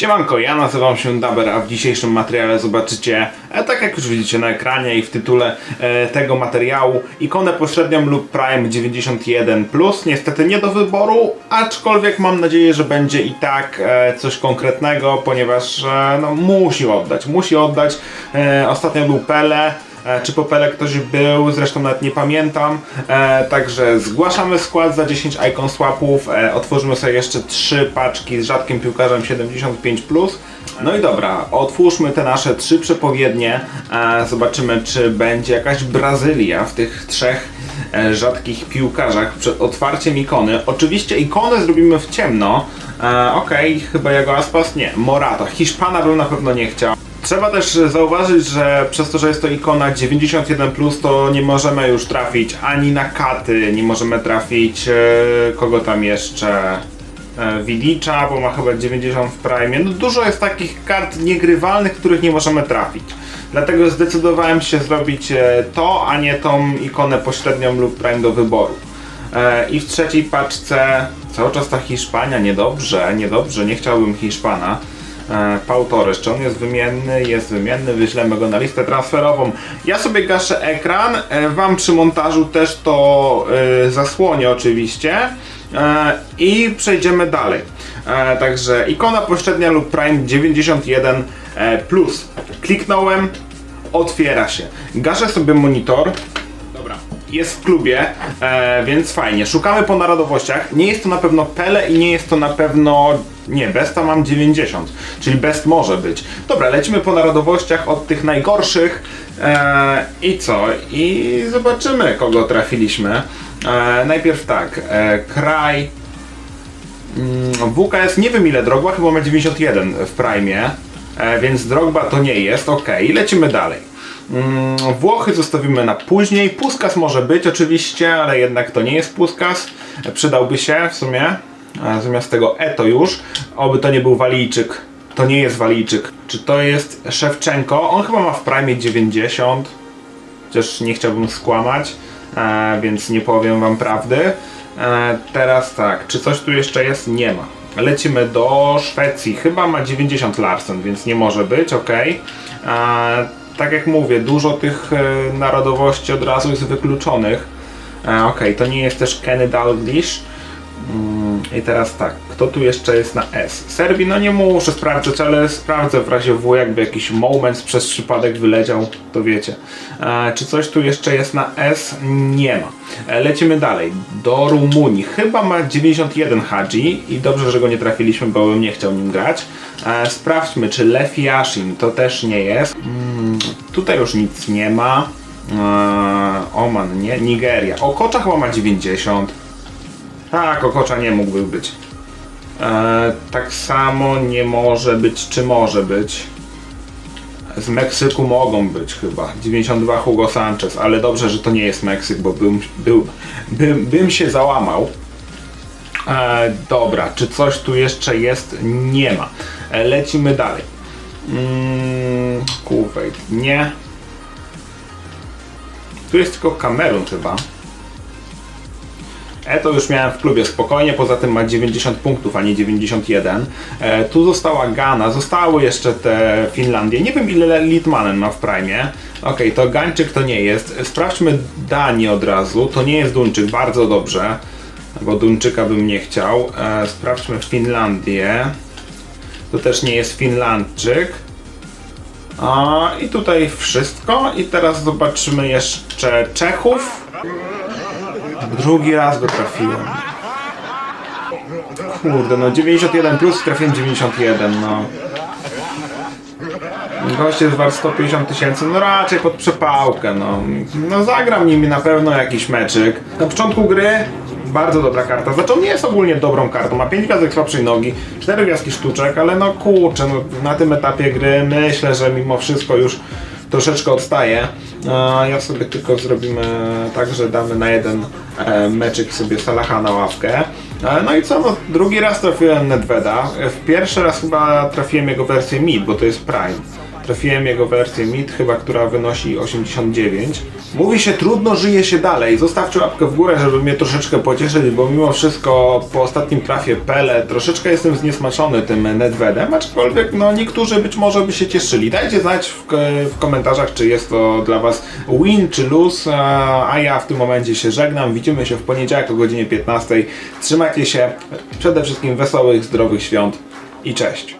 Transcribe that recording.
Siemanko, ja nazywam się Daber, a w dzisiejszym materiale zobaczycie, e, tak jak już widzicie na ekranie i w tytule e, tego materiału, ikonę pośrednią lub Prime 91+, niestety nie do wyboru, aczkolwiek mam nadzieję, że będzie i tak e, coś konkretnego, ponieważ no, musi oddać, musi oddać. Ostatnio był Pele, Czy po Pele ktoś był, zresztą nawet nie pamiętam. E, także zgłaszamy skład za 10 icon swapów. E, otworzymy sobie jeszcze 3 paczki z rzadkim piłkarzem 75+. No i dobra, otwórzmy te nasze trzy przepowiednie. E, zobaczymy, czy będzie jakaś Brazylia w tych trzech e, rzadkich piłkarzach przed otwarciem ikony. Oczywiście ikonę zrobimy w ciemno. E, Okej, chyba jego Aspas? Nie. Morata. Hiszpana bym na pewno nie chciał. Trzeba też zauważyć, że przez to, że jest to ikona 91, to nie możemy już trafić ani na katy, nie możemy trafić e, kogo tam jeszcze. E, Widicza, bo ma chyba 90 w prime. No dużo jest takich kart niegrywalnych, których nie możemy trafić. Dlatego zdecydowałem się zrobić e, to, a nie tą ikonę pośrednią lub prime do wyboru. I w trzeciej paczce cały czas ta Hiszpania, niedobrze, niedobrze, nie chciałbym Hiszpana. E, Pau Torres, czy on jest wymienny? Jest wymienny, wyślemy go na listę transferową. Ja sobie gaszę ekran, e, wam przy montażu też to e, zasłonię oczywiście i przejdziemy dalej. Także ikona pośrednia lub Prime 91 e, plus. Kliknąłem, otwiera się. Gaszę sobie monitor. Dobra. Jest w klubie, więc fajnie. Szukamy po narodowościach. Nie jest to na pewno Pele i nie jest to na pewno. Nie, Besta mam 90, czyli Best może być. Dobra, lecimy po narodowościach od tych najgorszych. E, I co? I zobaczymy, kogo trafiliśmy. E, najpierw tak, e, kraj. Mm, WKS nie wiem ile Drogba, chyba ma 91 w Prime, więc Drogba to nie jest, ok, lecimy dalej. Mm, Włochy zostawimy na później, Puskas może być oczywiście, ale jednak to nie jest Puskas, przydałby się w sumie, zamiast tego Eto już, oby to nie był Walijczyk, to nie jest Walijczyk, czy to jest Szewczenko, on chyba ma w Prime 90, chociaż nie chciałbym skłamać, e, więc nie powiem wam prawdy. E, teraz tak, czy coś tu jeszcze jest? Nie ma. Lecimy do Szwecji. Chyba ma 90 Larsen, więc nie może być, ok. E, tak jak mówię, dużo tych e, narodowości od razu jest wykluczonych. E, ok, to nie jest też Kenny Dalglish. Mm, I teraz tak, kto tu jeszcze jest na S? Serbii, no nie muszę sprawdzać, ale sprawdzę w razie W, jakby jakiś moment przez przypadek wyleciał, to wiecie. E, czy coś tu jeszcze jest na S? Nie ma. E, lecimy dalej, do Rumunii. Chyba ma 91 Hadzi i dobrze, że go nie trafiliśmy, bo bym nie chciał nim grać. E, sprawdźmy, czy Lech Yashin to też nie jest. Mm, tutaj już nic nie ma. E, Oman, nie? Nigeria. Okocza chyba ma 90. Tak, Okocza nie mógłby być. E, tak samo nie może być, czy może być. Z Meksyku mogą być chyba. 92 Hugo Sanchez, ale dobrze, że to nie jest Meksyk, bo bym, był, bym, bym się załamał. E, dobra, czy coś tu jeszcze jest? Nie ma. E, lecimy dalej. Mm, Kuwait, nie. Tu jest tylko Kamerun chyba. E to już miałem w klubie spokojnie, poza tym ma 90 punktów, a nie 91. E, tu została Ghana, zostały jeszcze te Finlandie. Nie wiem ile Litmanen ma w prime. Okej, to Gańczyk to nie jest. Sprawdźmy Danię od razu. To nie jest Duńczyk, bardzo dobrze. Bo Duńczyka bym nie chciał. E, sprawdźmy Finlandię. To też nie jest Finlandczyk. A, I tutaj wszystko. I teraz zobaczymy jeszcze Czechów. Drugi raz go trafiłem. Kurde, no 91 plus trafiłem 91, no. Gość jest wart 150 tysięcy, no raczej pod przepałkę, no. No zagram nimi na pewno jakiś meczyk. Na początku gry bardzo dobra karta. Znaczy on nie jest ogólnie dobrą kartą, ma 5 gwiazdek słabszej nogi, 4 gwiazdki sztuczek, ale no kurczę, no, na tym etapie gry myślę, że mimo wszystko już troszeczkę odstaje. Ja sobie tylko zrobimy tak, że damy na jeden e, meczyk sobie Salaha na ławkę. E, No i co, no, drugi raz trafiłem Nedveda. E, W pierwszy raz chyba trafiłem jego wersję mid, bo to jest Prime. Trafiłem jego wersję MID, chyba która wynosi 89. Mówi się trudno żyje się dalej. Zostawcie łapkę w górę, żeby mnie troszeczkę pocieszyć, bo mimo wszystko po ostatnim trafie Pele troszeczkę jestem zniesmaczony tym Nedvedem, aczkolwiek no niektórzy być może by się cieszyli. Dajcie znać w, w komentarzach, czy jest to dla Was win czy lose, a ja w tym momencie się żegnam. Widzimy się w poniedziałek o godzinie 15. Trzymajcie się, przede wszystkim wesołych, zdrowych świąt i cześć.